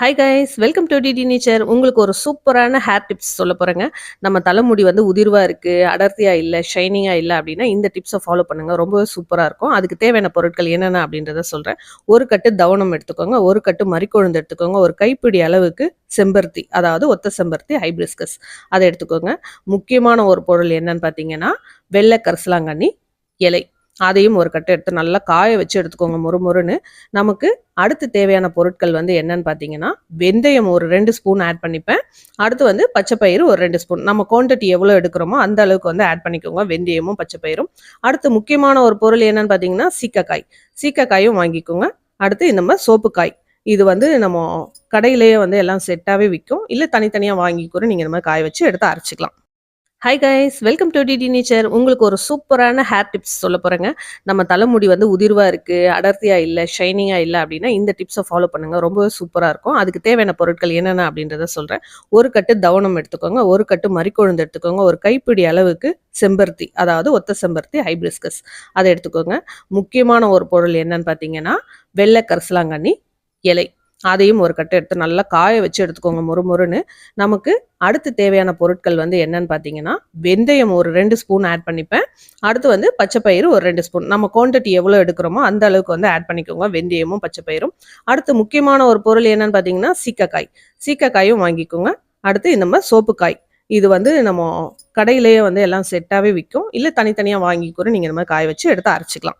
Hi guys welcome to DD nature உங்களுக்கு ஒரு சூப்பரான ஹேர் டிப்ஸ் சொல்ல போகிறேங்க நம்ம தலைமுடி வந்து உதிர்வாக இருக்குது அடர்த்தியாக இல்லை ஷைனிங்காக இல்லை அப்படின்னா இந்த டிப்ஸை ஃபாலோ பண்ணுங்கள் ரொம்ப சூப்பராக இருக்கும். அதுக்கு தேவையான பொருட்கள் என்னென்ன அப்படின்றத சொல்கிறேன் ஒரு கட்டு தவணம் எடுத்துக்கோங்க. ஒரு கட்டு மறிக்கொழுந்து எடுத்துக்கோங்க. ஒரு கைப்பிடி அளவுக்கு செம்பருத்தி அதாவது ஒத்த செம்பருத்தி ஹைபிரிஸ்கஸ் அதை எடுத்துக்கோங்க. முக்கியமான ஒரு பொருள் என்னன்னு பார்த்தீங்கன்னா வெள்ளை கரிசலாங்கண்ணி இலை. அதையும் ஒரு கட்டை எடுத்து நல்லா காய வச்சு எடுத்துக்கோங்க முறுமுறுன்னு நமக்கு அடுத்து தேவையான பொருட்கள் வந்து என்னன்னு பார்த்தீங்கன்னா வெந்தயம் ஒரு ரெண்டு ஸ்பூன் ஆட் பண்ணிப்பேன். அடுத்து வந்து பச்சைப்பயிறு ஒரு ரெண்டு ஸ்பூன். நம்ம குவான்டிட்டி எவ்வளோ எடுக்கிறோமோ அந்த அளவுக்கு வந்து ஆட் பண்ணிக்கோங்க வெந்தயமும் பச்சைப்பயிரும் அடுத்து முக்கியமான ஒரு பொருள் என்னன்னு பார்த்தீங்கன்னா சீக்கக்காய். சீக்கக்காயும் வாங்கிக்கோங்க. அடுத்து இந்த மாதிரி சோப்புக்காய். இது வந்து நம்ம கடையிலேயே வந்து எல்லாம் செட்டாகவே விற்கும். இல்லை தனித்தனியாக வாங்கி கூட நீங்கள் இந்த மாதிரி காய வச்சு எடுத்து அரைச்சிக்கலாம். Hi guys welcome to DD nature உங்களுக்கு ஒரு சூப்பரான ஹேர் டிப்ஸ் சொல்ல போகிறேங்க நம்ம தலைமுடி வந்து உதிர்வாக இருக்குது அடர்த்தியாக இல்லை ஷைனிங்காக இல்லை அப்படின்னா இந்த டிப்ஸை ஃபாலோ பண்ணுங்கள் ரொம்பவே சூப்பராக இருக்கும். அதுக்கு தேவையான பொருட்கள் என்னென்ன அப்படின்றத சொல்கிறேன் ஒரு கட்டு தவணம் எடுத்துக்கோங்க. ஒரு கட்டு மறிக்கொழுந்து எடுத்துக்கோங்க. ஒரு கைப்பிடி அளவுக்கு செம்பருத்தி அதாவது ஒத்த செம்பருத்தி ஹைபிரிஸ்கஸ் அதை எடுத்துக்கோங்க. முக்கியமான ஒரு பொருள் என்னன்னு பார்த்தீங்கன்னா வெள்ளை கரிசலாங்கண்ணி இலை. அதையும் ஒரு கட்டை எடுத்து நல்லா காய வச்சு எடுத்துக்கோங்க முறுமுறுன்னு நமக்கு அடுத்து தேவையான பொருட்கள் வந்து என்னன்னு பார்த்தீங்கன்னா வெந்தயம் ஒரு ரெண்டு ஸ்பூன் ஆட் பண்ணிப்பேன். அடுத்து வந்து பச்சைப்பயிறு ஒரு ரெண்டு ஸ்பூன். நம்ம குவான்டிட்டி எவ்வளோ எடுக்கிறோமோ அந்த அளவுக்கு வந்து ஆட் பண்ணிக்கோங்க வெந்தயமும் பச்சைப்பயிரும் அடுத்து முக்கியமான ஒரு பொருள் என்னன்னு பார்த்தீங்கன்னா சீக்கக்காய். சீக்கக்காயும் வாங்கிக்கோங்க. அடுத்து இந்த மாதிரி சோப்புக்காய். இது வந்து நம்ம கடையிலேயே வந்து எல்லாம் செட்டாகவே விற்கும் இல்லை தனித்தனியாக வாங்கி கூட நீங்கள் இந்த மாதிரி காய வச்சு எடுத்து அரைச்சிக்கலாம்.